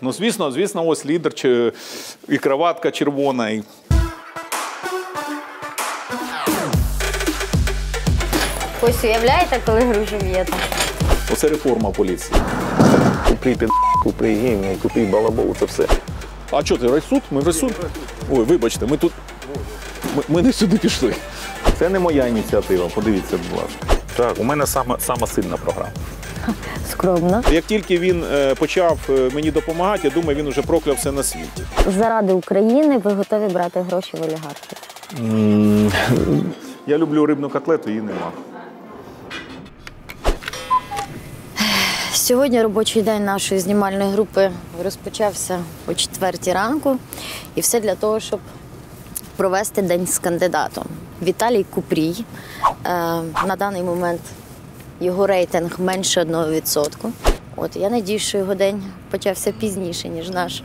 Ну, звісно, звісно, ось лідер чи і краватка червона. І... Ось уявляєте, коли гружу в'єте? Оце реформа поліції. Купи під купи гімн, купи балабол, це все. А що ти райсуд? Ми в райсуд? Ой, вибачте, ми тут. Ми, ми не сюди пішли. Це не моя ініціатива, подивіться, будь ласка. Так, у мене сама, сама сильна програма. Скромно. Як тільки він е, почав е, мені допомагати, я думаю, він вже прокляв все на світі. Заради України ви готові брати гроші в олігархів. Я люблю рибну котлету, її нема. Сьогодні робочий день нашої знімальної групи розпочався о четвертій ранку, і все для того, щоб провести день з кандидатом. Віталій Купрій. Е, на даний момент його рейтинг менше 1%. От я надію, що його день почався пізніше, ніж наш.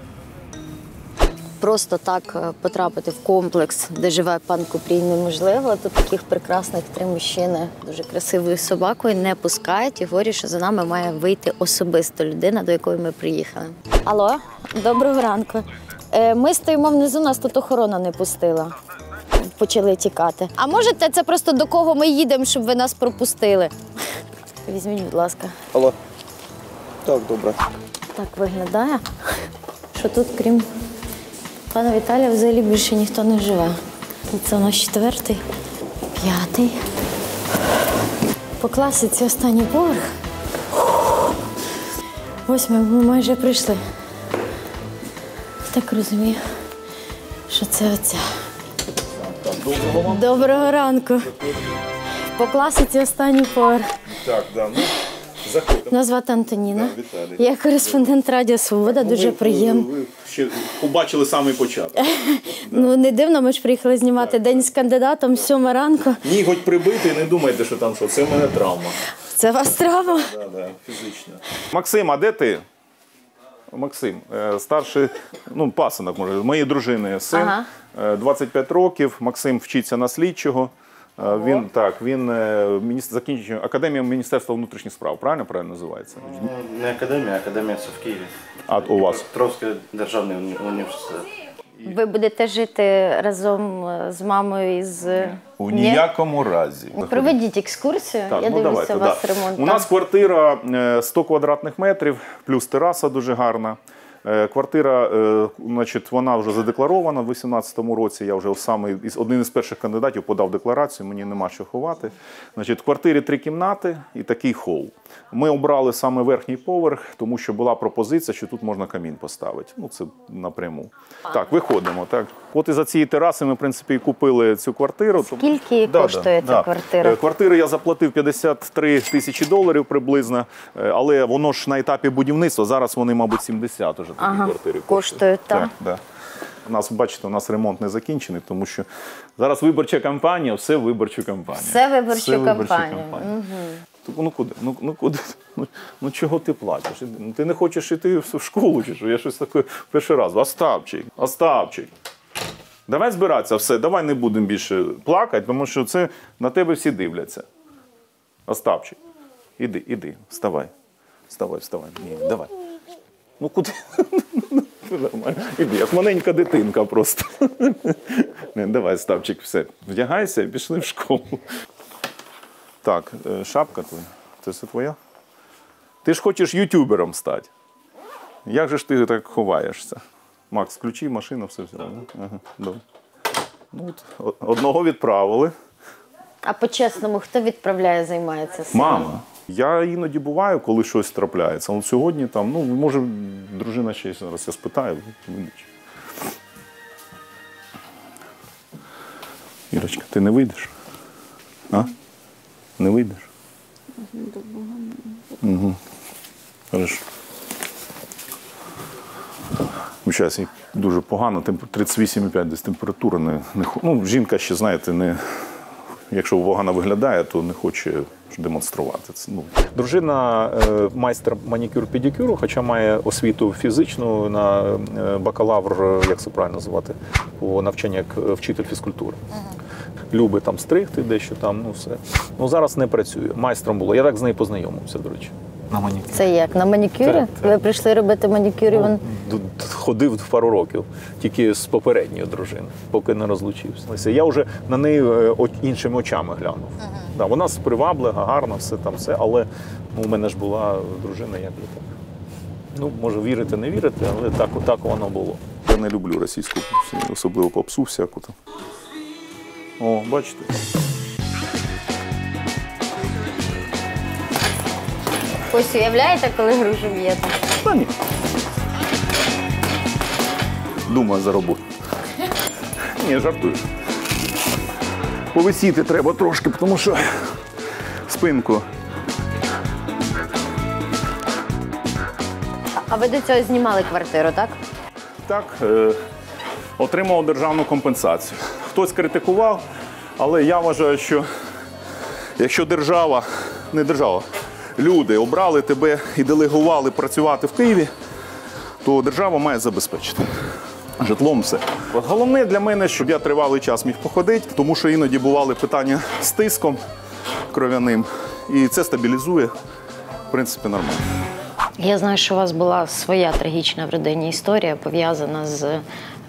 Просто так е, потрапити в комплекс, де живе пан Купрій, неможливо. Тут таких прекрасних три мужчини дуже красивою собакою не пускають і говорять, що за нами має вийти особисто людина, до якої ми приїхали. Алло, доброго ранку. Е, Ми стоїмо внизу, нас тут охорона не пустила. Почали тікати. А можете це просто до кого ми їдемо, щоб ви нас пропустили? Візьміть, будь ласка. Алло. Так, добре. Так виглядає, що тут, крім пана Віталія, взагалі більше ніхто не живе. Тут це у нас четвертий, п'ятий. По класиці останній поверх. Восьмий ми майже прийшли. Так розумію, що це оця. Доброго ранку. По класиці останній поверх. Так, да, ну заходимо. Мене звати Антоніна. Віталій. Я кореспондент Радіо Свобода, дуже приємно. Ви ще побачили самий початок. Ну не дивно, ми ж приїхали знімати день з кандидатом сьома ранку. Ні, хоч прибитий, не думайте, що там що. Це в мене травма. Це вас травма. Да, да, фізично. Максим, а де ти? Максим, е, старший, ну, пасинок, може, моєї дружини син, Ага. е, 25 років. Максим вчиться на слідчого. Е, Він так, він е, мініс- закінчив академію Міністерства внутрішніх справ, правильно правильно називається? Ну, Не академія, академія це в Києві. А у вас? Тровський державний уні- університет. Ви будете жити разом е, з мамою і з У Ні? ніякому разі. Проведіть екскурсію. Так, Я ну, дивлюся, давайте, у вас да. ремонт. У нас квартира е, 100 квадратних метрів, плюс тераса дуже гарна. Е, Квартира, е, значить, вона вже задекларована в 2018 році. Я вже самий із один із перших кандидатів подав декларацію. Мені нема що ховати. Значить, в квартирі три кімнати і такий хол. Ми обрали саме верхній поверх, тому що була пропозиція, що тут можна камін поставити. Ну це напряму. Так, виходимо. Так, от із за цієї тераси ми в принципі і купили цю квартиру. Скільки коштує ця квартира? Е, Квартири я заплатив 53 тисячі доларів приблизно, е, але воно ж на етапі будівництва. Зараз вони, мабуть, 70 уже такі Ага, квартири коштують, так. Так, да. У нас, бачите, у нас ремонт не закінчений, тому що зараз виборча кампанія, все в виборчу кампанію. Все виборчу Все кампанію. Типу, ну куди? Ну, ну куди? Ну, ну чого ти. Ну, ти не хочеш йти в школу чи що? Я щось таке перший раз. Остапчик, Остапчик. Давай збиратися, все, давай не будемо більше плакати, тому що це на тебе всі дивляться. Остапчик, іди, іди, вставай. Вставай, вставай. Ні, давай. Ну куди? Нормально. Іди, як маленька дитинка просто. Не, давай, Ставчик, все. Вдягайся і пішли в школу. Так, е, шапка твоя. Це все твоя? Ти ж хочеш ютубером стати. Як же ж ти так ховаєшся? Макс, включи машину, все взяла. да? Ага, добре. Ну, от, одного відправили. А по-чесному, хто відправляє, займається сам? Мама. Я іноді буваю, коли щось трапляється. От сьогодні там, ну, може, дружина ще зараз я спитаю. вибач. Ірочка, ти не вийдеш? А? Не вийдеш? Угу. Хорошо. Зараз їй дуже погано, темп- 38,5 десь температура. Не, не, ну, жінка ще, знаєте, не, якщо погано виглядає, то не хоче демонструвати це. Ну, Дружина е, майстер манікюр-педикюру, хоча має освіту фізичну на е, бакалавр, як це правильно звати, по навчанню як е, вчитель фізкультури. Любить там стригти, дещо там, ну все. Ну зараз не працює. Майстром було. Я так з нею познайомився, до речі. На манікюр. Це як? На манікюрі? Так, так. Ви прийшли робити манікюр і він. Ходив пару років, тільки з попередньою дружиною, поки не розлучився. Я вже на неї е, іншими очами глянув. Да, вона приваблива, гарна, все там, все, але ну, у мене ж була дружина, як би так. Ну, може, вірити, не вірити, але так, так воно було. Я не люблю російську, особливо попсу всяку там. О, бачите? Ось уявляєте, коли грушу б'єте? Та ні. Думаю за роботу. Ні, жартую. Повисіти треба трошки, тому що спинку. А ви до цього знімали квартиру, так? Так, е, отримав державну компенсацію. Хтось критикував, але я вважаю, що якщо держава, не держава, люди обрали тебе і делегували працювати в Києві, то держава має забезпечити. Житлом все. Головне для мене, щоб я тривалий час міг походити, тому що іноді бували питання з тиском кров'яним, і це стабілізує, в принципі, нормально. Я знаю, що у вас була своя трагічна в родині історія пов'язана з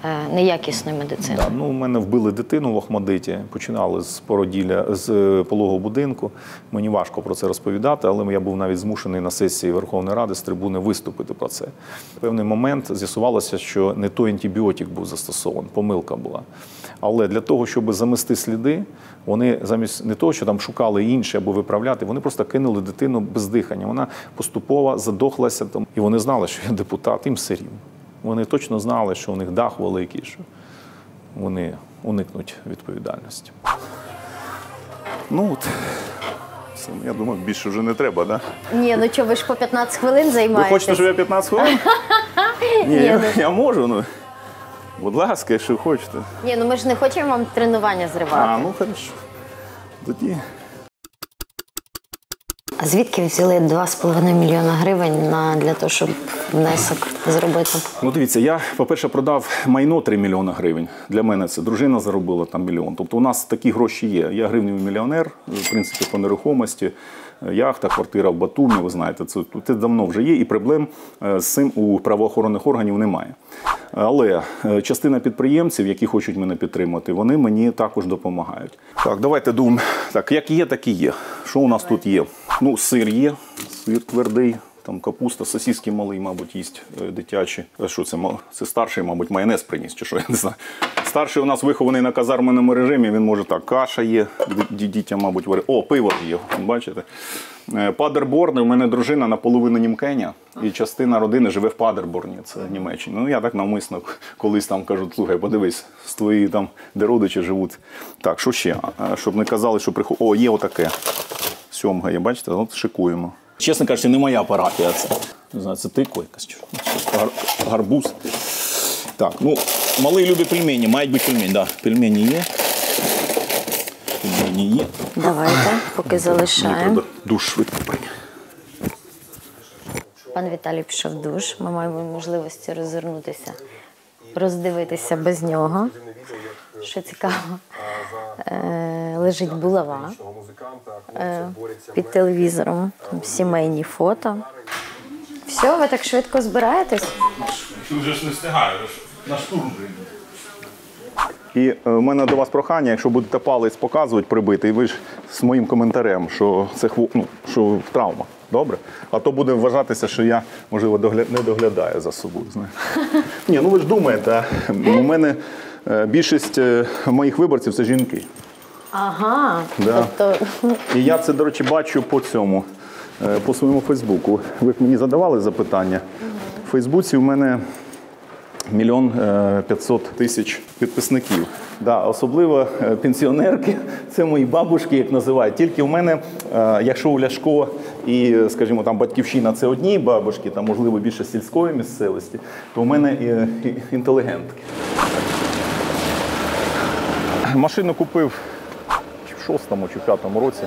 е, неякісною медициною. Да, ну, у мене вбили дитину в Охмадиті, починали з породілля з е, пологового будинку. Мені важко про це розповідати, але я був навіть змушений на сесії Верховної Ради з трибуни виступити про це. В певний момент з'ясувалося, що не той антибіотик був застосований, помилка була. Але для того, щоб замести сліди, вони замість не того, що там шукали інше або виправляти, вони просто кинули дитину без дихання. Вона поступово задохлася там, і вони знали, що я депутат, їм все рівно. Вони точно знали, що у них дах великий, що вони уникнуть відповідальності. Ну от, це, я думаю, більше вже не треба, да? Ні, ну що, ви ж по 15 хвилин Ви займаєтесь? хочете, щоб я 15 хвилин? Ні, Ні, я, ну. я можу. Ну. Будь ласка, якщо хочете. Ні, ну ми ж не хочемо вам тренування зривати. А, ну хорошо. Тоді. А звідки ви взяли 2,5 мільйона гривень на, для того, щоб внесок зробити? Ну, дивіться, я, по-перше, продав майно 3 мільйони гривень. Для мене це дружина заробила там мільйон. Тобто у нас такі гроші є. Я гривневий мільйонер, в принципі, по нерухомості. Яхта, квартира в Батумі, ви знаєте, це, це давно вже є, і проблем е, з цим у правоохоронних органів немає. Але е, частина підприємців, які хочуть мене підтримати, вони мені також допомагають. Так, давайте думаємо. Так, як є, так і є. Що у нас тут є? Ну, сир є, сир твердий. Там капуста, сосиски малий, мабуть, їсть е, дитячі. Що це? Це старший, мабуть, майонез приніс, чи що, я не знаю. Старший у нас вихований на казарменому режимі, він може так, каша є, дітям, мабуть, варить. О, пиво є, бачите. Е, Падерборн, у мене дружина наполовину німкеня, і частина родини живе в Падерборні, це в Німеччині. Ну, я так навмисно колись там кажу, слухай, подивись, з твої там, де родичі живуть. Так, що ще? Щоб не казали, що приход... О, є отаке. Сьомга є, бачите, от шикуємо. Чесно кажучи, не моя парафія це. Не знаю, це тиква якась гарбуз. Так, ну, малий любить пельмені, мають бути пельмені, да. Пельмені є. Пельмені є. Давайте, поки залишаємо. душ швидко прийняти. Пан Віталій пішов в душ. Ми маємо можливості розвернутися, роздивитися без нього. Що цікаво, е, лежить булава під телевізором, там сімейні фото. Все, ви так швидко збираєтесь? Тут же ж не встигаю, на штурм І е, в мене до вас прохання, якщо будете палець показувати, прибити, і ви ж з моїм коментарем, що це хво- ну, що травма. Добре? А то буде вважатися, що я, можливо, догля... не доглядаю за собою. Знаєте. Ні, ну ви ж думаєте, у мене е, більшість е, моїх виборців це жінки. Ага. Да. Тобто, І я це, до речі, бачу по цьому, е, по своєму Фейсбуку. Ви б мені задавали запитання. В Фейсбуці в мене мільйон е, п'ятсот тисяч підписників. Да, особливо е, пенсіонерки, це мої бабушки, як називають. Тільки в мене, якщо у Ляшко і, скажімо, там батьківщина це одні бабушки, там можливо більше сільської місцевості, то у мене інтелігентки. Машину купив шостому, чи п'ятому році.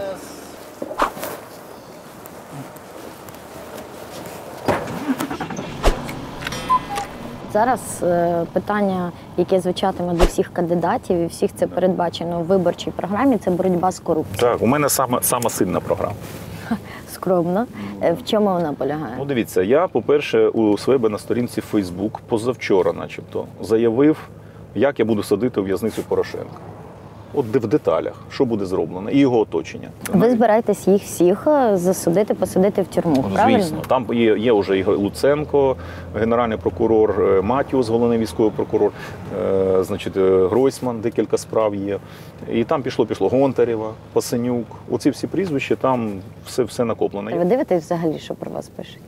Зараз е, питання, яке звучатиме до всіх кандидатів, і всіх це передбачено в виборчій програмі, це боротьба з корупцією. Так, у мене сама, сама сильна програма. Скромно. Е, В чому вона полягає? Ну, дивіться, я, по-перше, у себе на сторінці Facebook позавчора, начебто, заявив, як я буду садити у в'язницю Порошенка. От де- в деталях, що буде зроблено, і його оточення. Ви збираєтесь їх всіх е, засудити, посадити в тюрму, Ну, правильно? Звісно, там є, є вже Ігор Луценко, генеральний прокурор, е, Матіус, головний військовий прокурор, е, значить, е, Гройсман, декілька справ є. І там пішло, пішло Гонтарєва, Пасенюк. Оці всі прізвища, там все, все накоплено. Ви дивитесь взагалі, що про вас пишуть?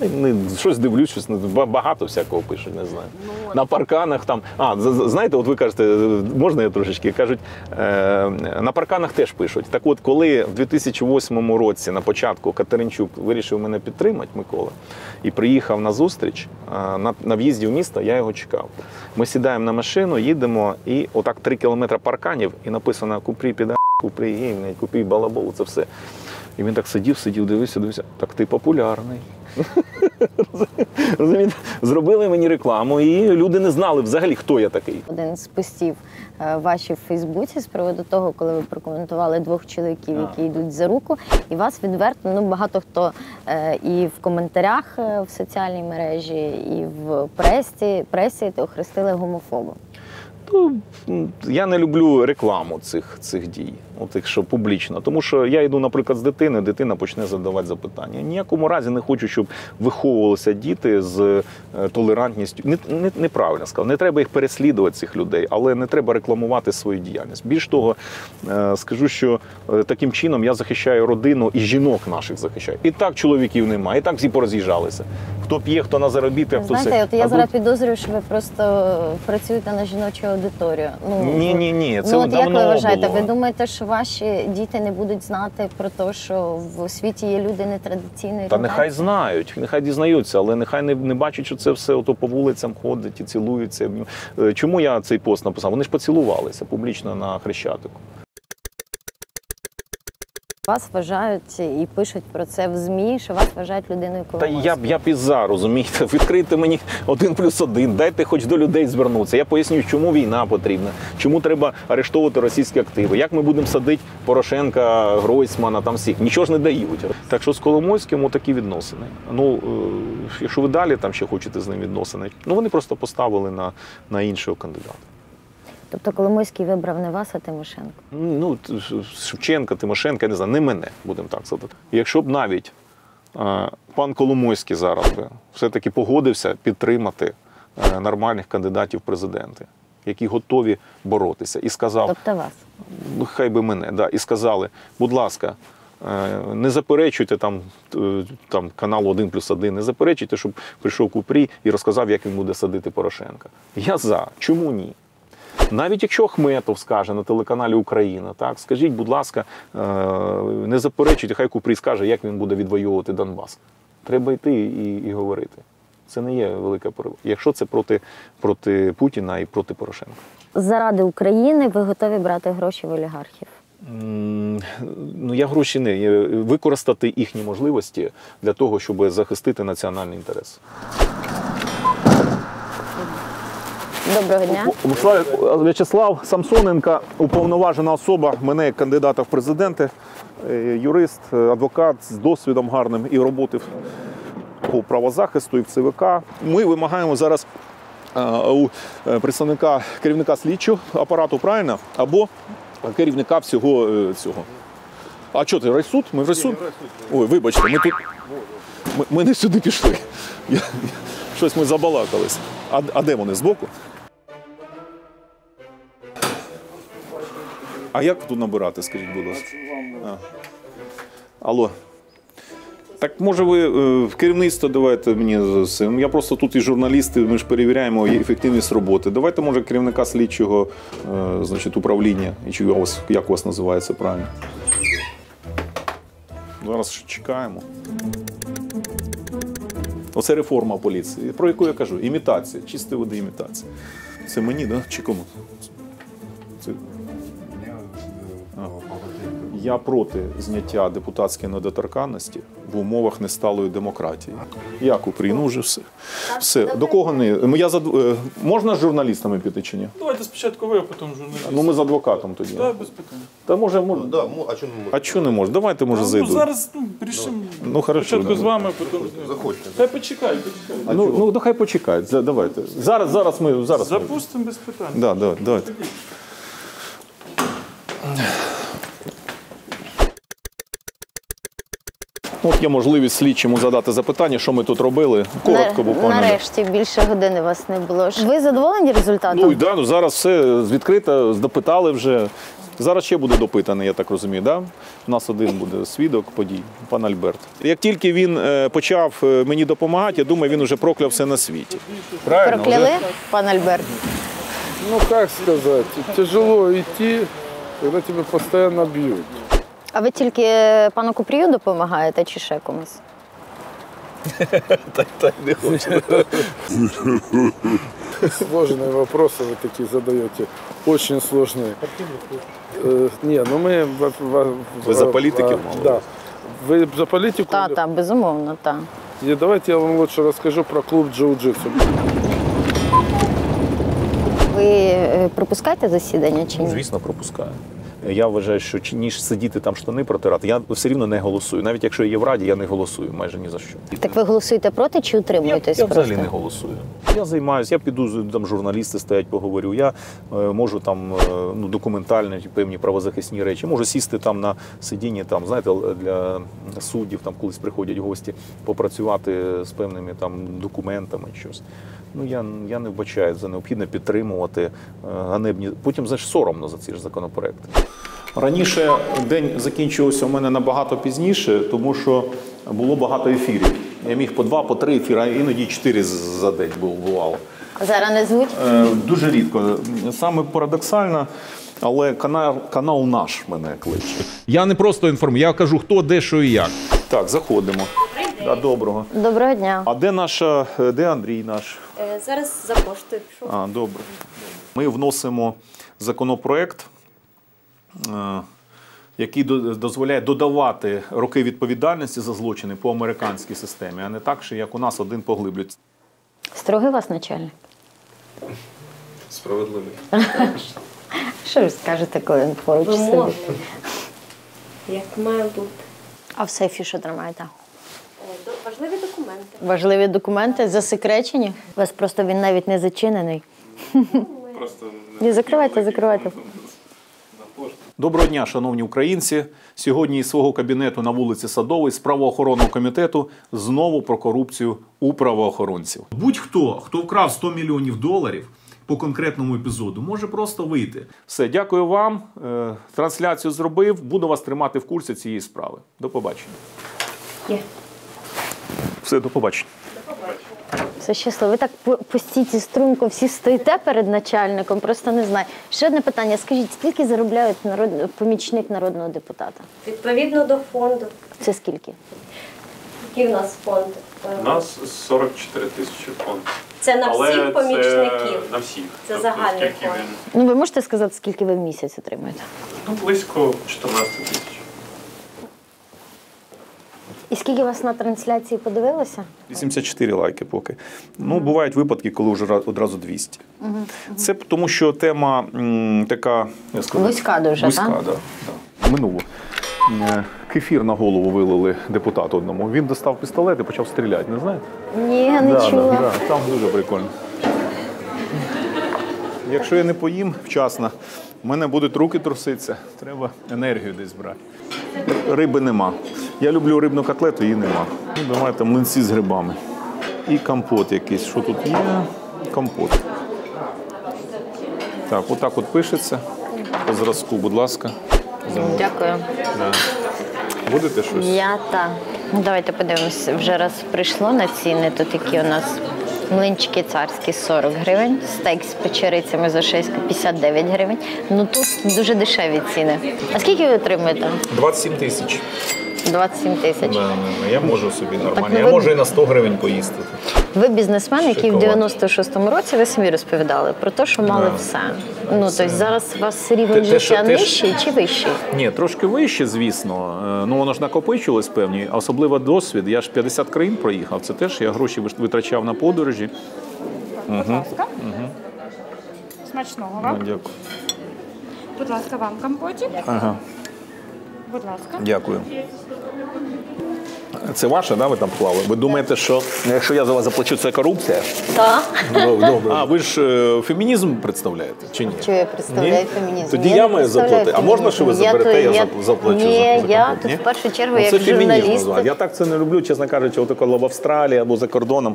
Не, щось дивлюсь, щось багато всякого пишуть, не знаю. На парканах там. А, знаєте, от ви кажете, можна я трошечки? Кажуть, е, на парканах теж пишуть. Так от, коли в 2008 році на початку Катеринчук вирішив мене підтримати, Микола, і приїхав на зустріч е, на, на в'їзді в місто, я його чекав. Ми сідаємо на машину, їдемо, і отак три кілометри парканів, і написано Купрі піда, купрі гімн, купрі балабол, це все. І він так сидів, сидів, дивився, дивився. Так ти популярний. Розумієте? Зробили мені рекламу, і люди не знали взагалі, хто я такий. Один з постів е, ваші в Фейсбуці з приводу того, коли ви прокоментували двох чоловіків, які йдуть за руку, і вас відверто ну багато хто е, і в коментарях е, в соціальній мережі, і в пресі пресі охрестили гомофобом. Ну, я не люблю рекламу цих, цих дій, отих, що публічно. Тому що я йду, наприклад, з дитиною, дитина почне задавати запитання. Ніякому разі не хочу, щоб виховувалися діти з е, толерантністю. Не, не, неправильно сказав, не треба їх переслідувати, цих людей, але не треба рекламувати свою діяльність. Більш того, е, скажу, що е, таким чином я захищаю родину і жінок наших захищаю. І так чоловіків немає, і так всі пороз'їжджалися. Хто п'є, хто на заробітках, хто Знаєте, от я А зараз тут- підозрюю, що ви просто працюєте на жіночу аудиторію. Ну Ні, ні, ні, це ну, от як ви вважаєте, було. ви думаєте, що ваші діти не будуть знати про те, що в світі є люди нетрадиційної Та нехай знають, нехай дізнаються, але нехай не, не бачать, що це все ото по вулицям ходить і цілуються. Е, Чому я цей пост написав? Вони ж поцілувалися публічно на хрещатику. Вас вважають і пишуть про це в ЗМІ, що вас вважають людиною Та я б я б і за, розумієте, відкрийте мені один плюс один, дайте хоч до людей звернутися. Я поясню, чому війна потрібна, чому треба арештовувати російські активи, як ми будемо садити Порошенка, Гройсмана, там всіх. Нічого ж не дають. Так що з Коломойським такі відносини. Ну, е, якщо ви далі там ще хочете з ним відносини, ну вони просто поставили на, на іншого кандидата. Тобто Коломойський вибрав не вас, а Тимошенко. Ну, Шевченка, Тимошенка, я не знаю, не мене, будемо так сказати. Якщо б навіть е, пан Коломойський зараз би все-таки погодився підтримати е, нормальних кандидатів в президенти, які готові боротися, і сказав, Тобто вас. ну, хай би мене, да, і сказали, будь ласка, е, не заперечуйте там, там каналу 1 плюс 1, не заперечуйте, щоб прийшов Купрій і розказав, як він буде садити Порошенка. Я за. Чому ні? Навіть якщо Ахметов скаже на телеканалі Україна, так скажіть, будь ласка, е, не заперечуйте, хай Купрій скаже, як він буде відвоювати Донбас. Треба йти і, і говорити. Це не є велика перевага. Якщо це проти, проти Путіна і проти Порошенка. Заради України ви готові брати гроші в олігархів. Ну, я гроші не використати їхні можливості для того, щоб захистити національний інтерес. Доброго дня. Вячеслав, Самсоненко, уповноважена особа, мене як кандидата в президенти, е, юрист, е, адвокат з досвідом гарним і роботи по правозахисту і в ЦВК. Ми вимагаємо зараз е, у представника керівника слідчого апарату, правильно? Або керівника всього цього. А що ти, райсуд? Ми в райсуд? Ой, вибачте, ми тут. Ми, ми не сюди пішли. Щось ми забалакались. А, а де вони? Збоку? А як тут набирати, скажіть, будь ласка? А. Алло. Так може ви е, в керівництво давайте мені з цим. Я просто тут і журналісти, ми ж перевіряємо ефективність роботи. Давайте, може, керівника слідчого е, значить, управління, і чи у вас, як у вас називається правильно. Зараз ще чекаємо. Оце реформа поліції. Про яку я кажу? Імітація, чисти води імітація. Це мені, да? Чи кому? Я проти зняття депутатської недоторканності в умовах несталої демократії. Я Купрій, ну вже все. Все. До кого не. Я за... е, Можна з журналістами піти чи ні? Давайте спочатку ви, а потім журналіст. Ну ми з адвокатом тоді. Так, без питань. Та може, може. Да, ну, а чому ми А чого не може? Давайте може Ну, зайду. зараз ну, рішимо. Ну хорошо. Спочатку да. з вами, а потім з ним. заходьте? Хай почекай, почекай. Ну, ну, ну хай почекають. За- Давайте. Зараз, зараз ми. Зараз ми. Запустимо без питань. Да, да, давайте. От є можливість слідчому задати запитання, що ми тут робили. Коротко, буквально. Нарешті більше години вас не було. Ви задоволені результатом? Ну, і да, ну, зараз все відкрито, допитали вже. Зараз ще буде допитаний, я так розумію. Да? У нас один буде свідок подій, пан Альберт. Як тільки він е, почав е, мені допомагати, я думаю, він вже прокляв все на світі. Правильно? Прокляли, пан Альберт? Ну как сказать, тяжело идти, когда тебя постоянно бьют. А ви тільки пану Купрію допомагаєте чи ще комусь? Сложные вопросы вы такие задаете, очень сложные. Э, не, ну мы... в- в- Вы за в- политиков, в- мало Да. Вы за политику? Та, или- та, безумовно, так. И давайте я вам лучше расскажу про клуб джиу-джитсу. Ви е, пропускаєте засідання чи ні? Звісно, пропускаю. Я вважаю, що ніж сидіти там штани протирати, я все рівно не голосую. Навіть якщо я є в раді, я не голосую майже ні за що. Так ви голосуєте проти чи Я, утримуєтесь я просто? взагалі не голосую. Я займаюся, я піду там журналісти стоять, поговорю. Я е, можу там е, ну, документальні певні правозахисні речі. Можу сісти там на сидінні, там знаєте, для суддів, там колись приходять гості, попрацювати з певними там документами, щось. Ну я, я не вбачаю за необхідне підтримувати е, ганебні. Потім знаєш, соромно за ці ж законопроекти. Раніше день закінчувався у мене набагато пізніше, тому що було багато ефірів. Я міг по два, по три ефіри, а іноді чотири з- за день був- бувало. Зараз не звуть? Е, Дуже рідко. Саме парадоксально, але канал, канал наш мене кличе. Я не просто інформую, я кажу, хто, де, що і як. Так, заходимо. Да, доброго. Доброго дня. А де наша, е, де Андрій наш? Е, Зараз за пішов. А, добре. Ми вносимо законопроект, е, який дозволяє додавати роки відповідальності за злочини по американській системі, а не так, що як у нас один поглиблюють. Строгий вас начальник? Справедливий. Що ви скажете, коли він поруч сидить? Як має бути. А в сейфі що тримаєте? Важливі документи. Важливі документи засекречені? У вас просто він навіть не зачинений. Просто Не закривайте, закривайте. Доброго дня, шановні українці. Сьогодні із свого кабінету на вулиці Садовий з правоохоронного комітету знову про корупцію у правоохоронців. Будь-хто, хто вкрав 100 мільйонів доларів по конкретному епізоду, може просто вийти. Все, дякую вам. Е, Трансляцію зробив. Буду вас тримати в курсі цієї справи. До побачення. Є. Все, до побачення. Все щасливо. Ви так по, по стійці струнко всі стоїте перед начальником, просто не знаю. Ще одне питання. Скажіть, скільки заробляють народ... помічник народного депутата? Відповідно до фонду. Це скільки? Який в нас фонд? У нас 44 тисячі фонд. Це на Але всіх це помічників. на всіх. Це Тобто, загальний фонд. він? Ну, ви можете сказати, скільки ви в місяць отримуєте? Ну, близько 14 тисяч. І скільки вас на трансляції подивилося? 84 лайки поки. Ну, бувають випадки, коли вже одразу 200. Це тому, що тема м, така я скажу, Вузька дуже, вузька, так? Да, да. Минуло. Е, Кефір на голову вилили депутату одному. Він достав пістолет і почав стріляти, не знаєте? Ні, не Да, чула. да, там дуже прикольно. Якщо я не поїм вчасно, в мене будуть руки труситися, треба енергію десь брати. Риби нема. Я люблю рибну котлету, її нема. Ну, давайте млинці з грибами. І компот якийсь. Що тут є? Компот. Так, отак от пишеться. По зразку, будь ласка. Дякую. Да. Будете щось? Я та. Ну, Давайте подивимося. Вже раз прийшло на ціни. Тут які у нас млинчики царські 40 гривень, стейк з печерицями за 6 59 гривень. Ну тут дуже дешеві ціни. А скільки ви отримуєте? 27 тисяч. 27 тисяч. Я можу собі Так нормально. Я ви- можу і на 100 гривень поїсти. Ви бізнесмен, який в 96-му році ви самі розповідали про те, що мали все. Ну тобто зараз у вас рівень Те- те, життя те, нижчий чи вищий? Ні, трошки вище, звісно. Е, Ну воно ж накопичувалось певні, а особливо досвід. Я ж 50 країн проїхав. Це теж я гроші витрачав на подорожі. Будь ласка. Смачного Ну, вам. Дякую. Будь ласка, вам компотик. Ага, Будь ласка. дякую. Це ваше, да? Ви там плавали? Ви думаєте, що якщо я за вас заплачу, це корупція? Так. А ви ж е, фемінізм представляєте чи ні? Що я представляю Ні? фемінізм? Тоді не я маю представляю заплатити. А можна, що ви заберете, я зап- заплачу Ні, за- за я тут ні? в першу чергу, Ну, як це фемінізм журналіст. назвати. Я так це не люблю, чесно кажучи, отако в Австралії або за кордоном.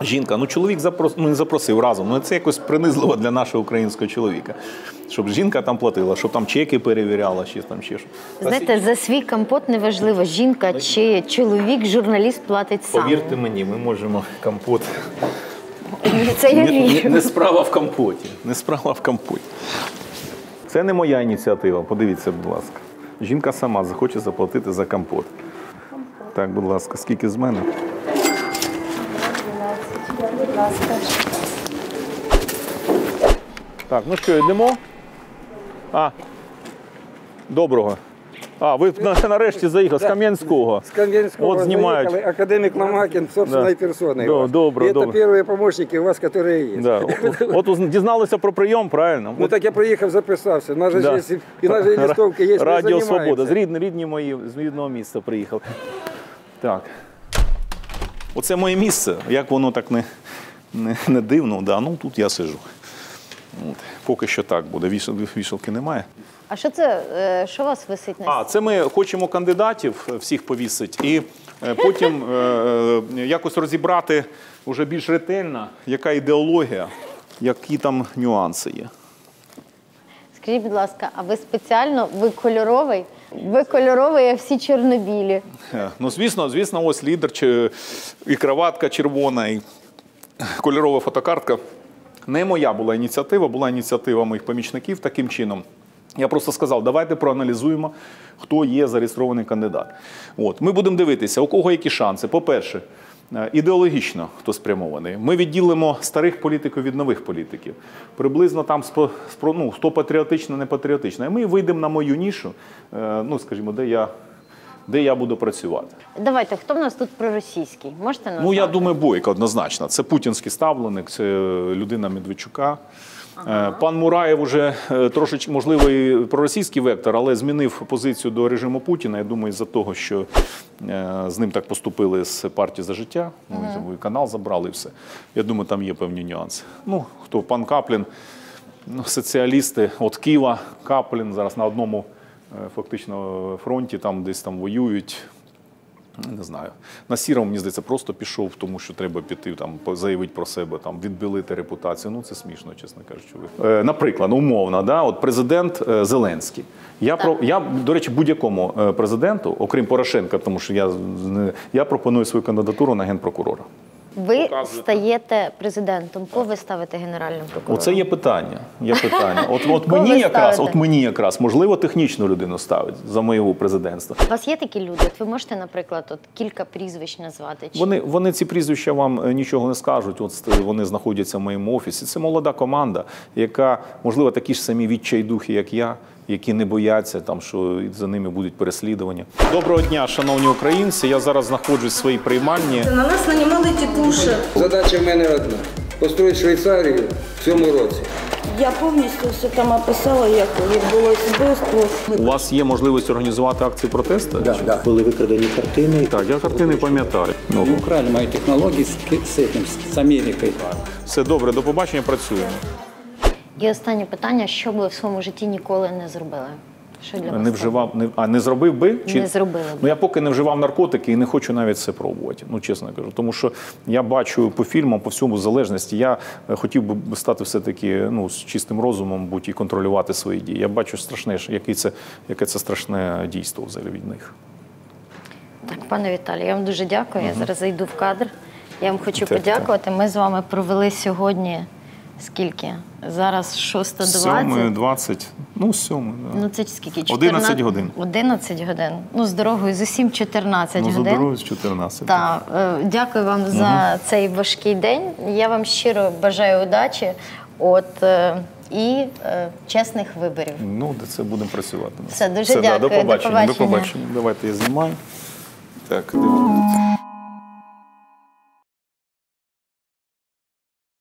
Жінка, ну чоловік запрос, ну, не запросив разом. Ну це якось принизливо для нашого українського чоловіка. Щоб жінка там платила, щоб там чеки перевіряла, чи там ще що. Знаєте, за свій компот неважливо, жінка чи чоловік, журналіст платить сам. Повірте мені, ми можемо компот. Це я Не, не, не справа в компоті. Не справа в компоті. Це не моя ініціатива. Подивіться, будь ласка. Жінка сама захоче заплатити за компот. Так, будь ласка, скільки з мене? Так, ну що, йдемо? А, доброго. А, ви на- нарешті заїхали з Кам'янського. С Каменского Вот снимают. заехал, академик Ломакин собственной Да. персоной. Да, у вас. добро, И это добро. первые помощники у вас, которые есть. Да. От, от дізналися про прийом, правильно? Ну так я приехал, записался. У нас же Да. есть, и- и наши листовки есть, мы Радіо занимаемся. Свобода. З рідні, рідні мої з рідного місця приїхали. Так. Оце моє місце. Як воно так не, не, не дивно, да. ну тут я сижу. От. Поки що так буде. Вішал- Вішалки немає. А що це? е, Що у вас висить на А, це ми хочемо кандидатів е, всіх повісити і е, потім якось розібрати вже більш ретельно, яка ідеологія, які там нюанси є. Скажіть, будь ласка, а ви спеціально ви кольоровий? Ви кольоровий, а всі чорнобілі. Ну, звісно, звісно, ось лідер, і краватка червона, і кольорова фотокартка. Не моя була ініціатива, була ініціатива моїх помічників таким чином. Я просто сказав, давайте проаналізуємо, хто є зареєстрований кандидат. От, ми будемо дивитися, у кого які шанси. По-перше, е, ідеологічно хто спрямований. Ми відділимо старих політиків від нових політиків. Приблизно там спро- ну, хто патріотично, не патріотично. І ми вийдемо на мою нішу, е, ну, скажімо, де я, де я буду працювати. Давайте, хто в нас тут проросійський? Можете назвати? Ну, я думаю, Бойко однозначно. Це путінський ставленик, це людина Медведчука. Е, Пан Мураєв уже е, трошечки, можливо, і проросійський вектор, але змінив позицію до режиму Путіна. Я думаю, із-за того, що е, з ним так поступили з партії за життя. Ну, і канал забрали і все. Я думаю, там є певні нюанси. Ну, хто пан Каплін, ну, соціалісти от Києва, Каплін зараз на одному фактично фронті, там десь там воюють. Не знаю. На сірому, мені здається, просто пішов, тому що треба піти там, заявити про себе, там, відбілити репутацію. Ну, це смішно, чесно кажучи. Е, наприклад, умовно, да, от президент е, Зеленський. Я, про, я, до речі, будь-якому е, президенту, окрім Порошенка, тому що я, я пропоную свою кандидатуру на генпрокурора. Ви стаєте президентом, кого ви ставите генеральним прокурором? Оце є питання. Є питання. От, от мені ви якраз, ставите? от мені якраз, можливо, технічну людину ставить за моєго президентства. У вас є такі люди? От ви можете, наприклад, от кілька прізвищ назвати? Чи... Вони, вони ці прізвища вам е, нічого не скажуть. От вони знаходяться в моєму офісі. Це молода команда, яка, можливо, такі ж самі відчайдухи, як я, які не бояться, там, що за ними будуть переслідування. Доброго дня, шановні українці. Я зараз знаходжусь в своїй приймальні. На нас нанімали тітуші. Задача в мене одна. Построїти Швейцарію в цьому році. Я повністю все там описала, як відбулось вбивство. У вас є можливість організувати акції протесту? Да, Були викрадені картини. Так, я картини пам'ятаю. Ну, украли мои технологии с, с этим, с все добре, до побачення, працюємо. І останнє питання: що би ви в своєму житті ніколи не зробили? Що для вас Не вживав, не, а не зробив би? Не зробили б. Ну я поки не вживав наркотики і не хочу навіть це пробувати. Ну чесно кажу. Тому що я бачу по фільмам, по всьому залежності. Я е, хотів би стати все-таки ну, з чистим розумом, будь і контролювати свої дії. Я бачу страшне, який це, яке це страшне дійство взагалі від них. Так, пане Віталію, я вам дуже дякую. Я зараз зайду в кадр. Я вам хочу Дякую. подякувати. Ми з вами провели сьогодні скільки? Зараз 6.20. 7.20. Ну, сьомий, да. Ну це скільки? 11 годин. 11 годин. Ну, з дорогою з усім 14 Ну, годин. дорогою з 14. Так, е, дякую вам за цей важкий день. Я вам щиро бажаю удачі. От е, і е, чесних виборів. Ну, де це будемо працювати. Все, дуже Все, да, дякую, До до побачення. До побачення. побачення. Давайте я знімаю. Так, дивимося.